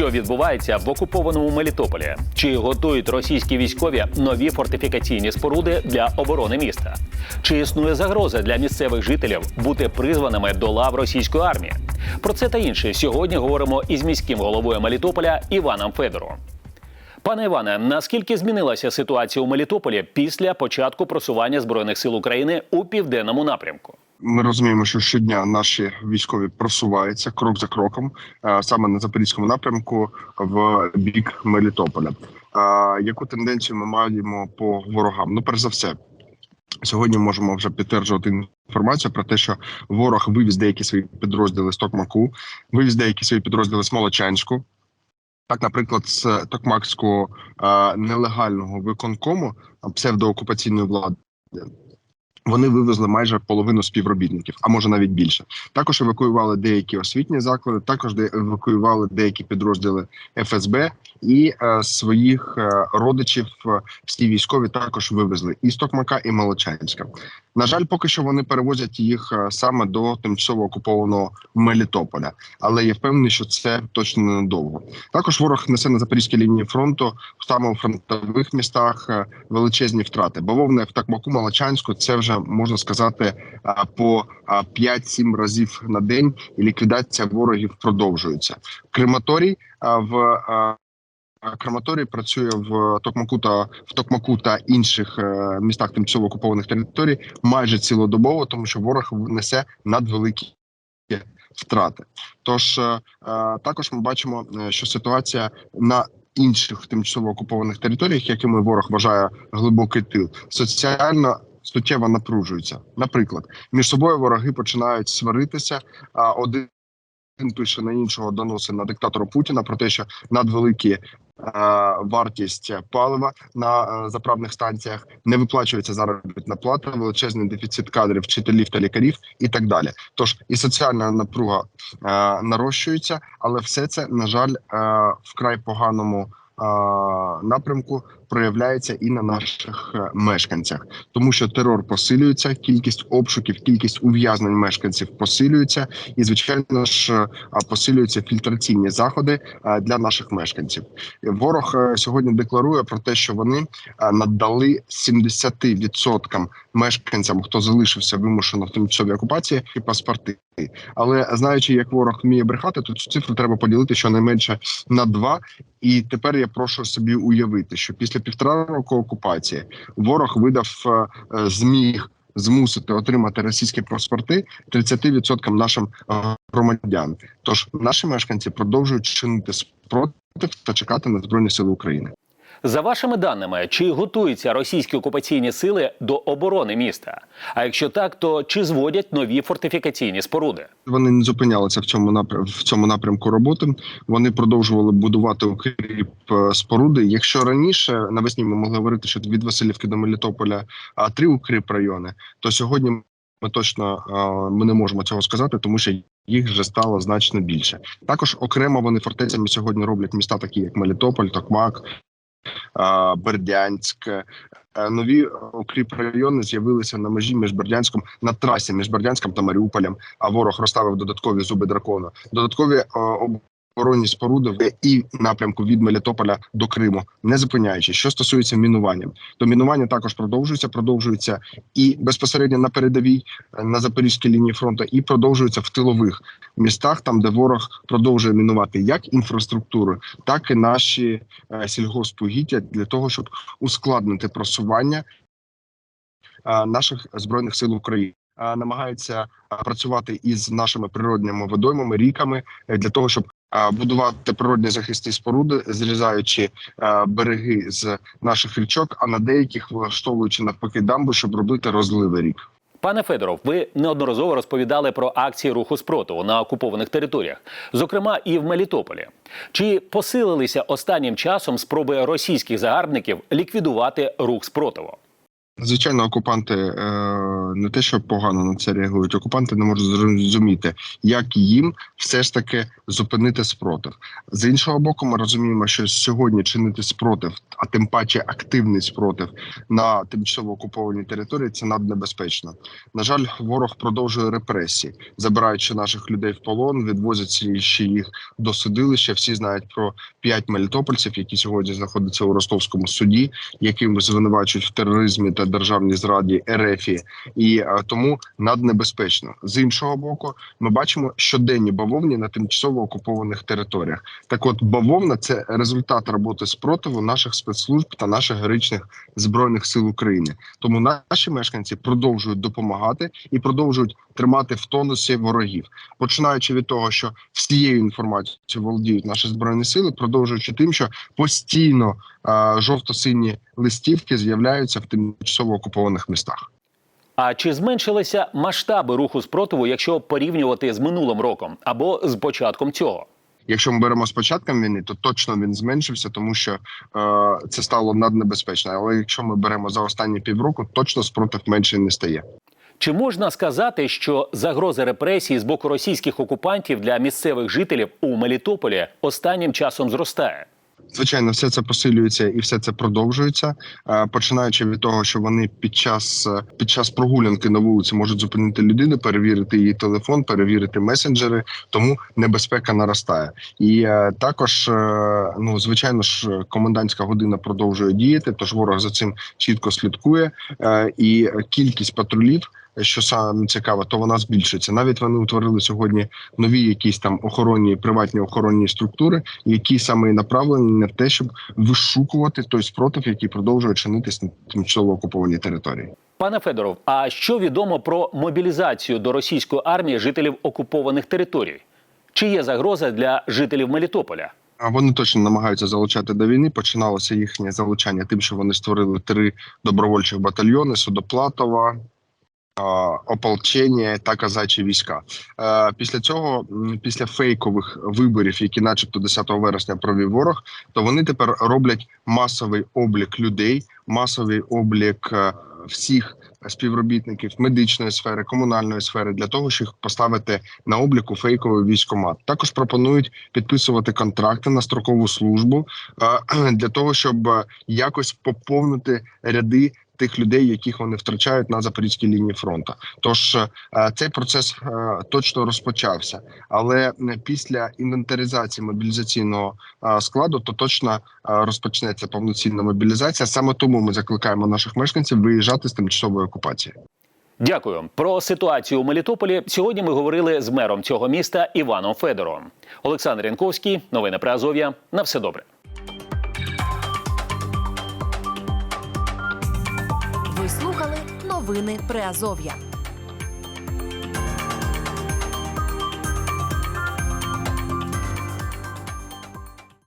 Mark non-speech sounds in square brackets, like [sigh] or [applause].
Що відбувається в окупованому Мелітополі? Чи готують російські військові нові фортифікаційні споруди для оборони міста? Чи існує загроза для місцевих жителів бути призваними до лав російської армії? Про це та інше сьогодні говоримо із міським головою Мелітополя Іваном Федором. Пане Іване, наскільки змінилася ситуація у Мелітополі після початку просування збройних сил України у південному напрямку? Ми розуміємо, що щодня наші військові просуваються крок за кроком е, саме на запорізькому напрямку в бік Мелітополя. Е, Яку тенденцію ми маємо по ворогам? Ну, перш за все, сьогодні можемо вже підтверджувати інформацію про те, що ворог вивіз деякі свої підрозділи з Токмаку, вивіз деякі свої підрозділи з Молочанську. Так, наприклад, з Токмакського е, нелегального виконкому псевдоокупаційної влади. Вони вивезли майже половину співробітників, а може навіть більше. Також евакуювали деякі освітні заклади, також евакуювали деякі підрозділи ФСБ і е, своїх е, родичів. е, всі військові також вивезли і Стокмака, і Молочанська. На жаль, поки що вони перевозять їх е, саме до тимчасово окупованого Мелітополя, але я впевнений, що це точно ненадовго. Також ворог несе на запорізькій лінії фронту саме у фронтових містах е, величезні втрати. Бавовне в Токмаку, Молочанську це вже можна сказати по а, 5-7 разів на день, і ліквідація ворогів продовжується. Крематорій в а, працює в Токмаку та в Токмаку та інших е, містах тимчасово окупованих територій майже цілодобово, тому що ворог несе надвеликі втрати. Тож е, е, також ми бачимо, що ситуація на інших тимчасово окупованих територіях, якими ворог вважає глибокий тил, соціально суттєво напружується. Наприклад, між собою вороги починають сваритися. А один пише на іншого доноси на диктатора Путіна про те, що надвеликі. Е, Вартість палива на е, заправних станціях не виплачується заробітна плата, величезний дефіцит кадрів, вчителів та лікарів і так далі. Тож і соціальна напруга е, нарощується, але все це на жаль вкрай поганому напрямку проявляється і на наших е, мешканцях, тому що терор посилюється, кількість обшуків, кількість ув'язнень мешканців посилюється, і звичайно ж е, посилюються фільтраційні заходи е, для наших мешканців. Ворог сьогодні декларує про те, що вони надали 70% мешканцям, хто залишився вимушено в тимчасовій окупації, і паспорти. Але знаючи, як ворог вміє брехати, то цю цифру треба поділити щонайменше на два. І тепер я прошу собі уявити, що після півтора року окупації ворог видав е, е, зміг змусити отримати російські паспорти 30% нашим е, громадян. Тож наші мешканці продовжують чинити спротив та чекати на збройні сили України. За вашими даними, чи готуються російські окупаційні сили до оборони міста? А якщо так, то чи зводять нові фортифікаційні споруди? Вони не зупинялися в цьому напрям в цьому напрямку роботи. Вони продовжували будувати укріп е, споруди. Якщо раніше навесні ми могли говорити, що від Васильівки до Мелітополя а три укріп райони, то сьогодні ми точно е, ми не можемо цього сказати, тому що їх вже стало значно більше. Також окремо вони фортецями сьогодні роблять міста, такі як Мелітополь, Токмак, Бердянськ. Е, Нові укріп райони з'явилися на межі між Бердянськом на трасі між Бердянськом та Маріуполем. А ворог розставив додаткові зуби дракона. Додаткові е, оборонні споруди і напрямку від Мелітополя до Криму, не зупиняючи. Що стосується мінування, то мінування також продовжується, продовжується і безпосередньо на передовій е, на запорізькій лінії фронту, і продовжується в тилових містах, там де ворог продовжує мінувати як інфраструктуру, так і наші е, сільгоспугіддя для того, щоб ускладнити просування е, наших збройних сил України. Намагаються працювати із нашими природніми водоймами, ріками для того, щоб будувати природні захисні споруди, зрізаючи береги з наших річок, а на деяких влаштовуючи навпаки дамби, щоб робити розливи рік. Пане Федоров, ви неодноразово розповідали про акції руху спротиву на окупованих територіях, зокрема і в Мелітополі. Чи посилилися останнім часом спроби російських загарбників ліквідувати рух спротиву? Звичайно, окупанти е, не те, що погано на це реагують. Окупанти не можуть зрозуміти, як їм все ж таки зупинити спротив. З іншого боку, ми розуміємо, що сьогодні чинити спротив, а тим паче активний спротив на тимчасово окупованій території, це наднебезпечно. На жаль, ворог продовжує репресії, забираючи наших людей в полон, відвозячи ще їх до судилища. Всі знають про п'ять мелітопольців, які сьогодні знаходяться у ростовському суді, яким звинувачують в тероризмі та державній зраді РФі, і е, тому наднебезпечно. З іншого боку, ми бачимо щоденні бавовні на тимчасово окупованих територіях. Так, от бавовна це результат роботи спротиву наших спецслужб та наших героїчних збройних сил України. Тому наші мешканці продовжують допомагати і продовжують тримати в тонусі ворогів, починаючи від того, що всією інформацією володіють наші збройні сили, продовжуючи тим, що постійно е, жовто-сині листівки з'являються в тимчасово окупованих містах. А чи зменшилися масштаби руху спротиву, якщо порівнювати з минулим роком або з початком цього? Якщо ми беремо з початком війни, то точно він зменшився, тому що е, це стало наднебезпечно. Але якщо ми беремо за останні півроку, точно спротив менше не стає. Чи можна сказати, що загроза репресії з боку російських окупантів для місцевих жителів у Мелітополі останнім часом зростає? Звичайно, все це посилюється і все це продовжується. Е, Починаючи від того, що вони під час е, під час прогулянки на вулиці можуть зупинити людину, перевірити її телефон, перевірити месенджери, тому небезпека наростає. І е, також, ну звичайно ж, комендантська година продовжує діяти. Тож ворог за цим чітко слідкує, і кількість патрулів. Що саме цікаво, то вона збільшується. Навіть вони утворили сьогодні нові якісь там охоронні приватні охоронні структури, які саме і направлені на те, щоб вишукувати той спротив, який продовжує чинитись на тимчасово окупованій території. Пане Федоров, а що відомо про мобілізацію до російської армії жителів окупованих територій? Чи є загроза для жителів Мелітополя? А вони точно намагаються залучати до війни. Починалося їхнє залучання тим, що вони створили три добровольчих батальйони: Судоплатова. Ополчення та казачі війська. Е, Після цього, після фейкових виборів, які, начебто, 10 вересня провів ворог, то вони тепер роблять масовий облік людей, масовий облік е, всіх співробітників медичної сфери, комунальної сфери для того, щоб їх поставити на обліку фейковий військомат. Також пропонують підписувати контракти на строкову службу е, [clears throat] для того, щоб якось поповнити ряди. Тих людей, яких вони втрачають на запорізькій лінії фронту, тож е, цей процес е, точно розпочався, але е, після інвентаризації мобілізаційного складу, то точно розпочнеться повноцінна мобілізація. Саме тому ми закликаємо наших мешканців виїжджати з тимчасової окупації. Дякую. Про ситуацію у Мелітополі сьогодні ми говорили з мером цього міста Іваном Федоровим. Олександр Янковський, новини про Азов'я. На все добре. Новини Приазов'я.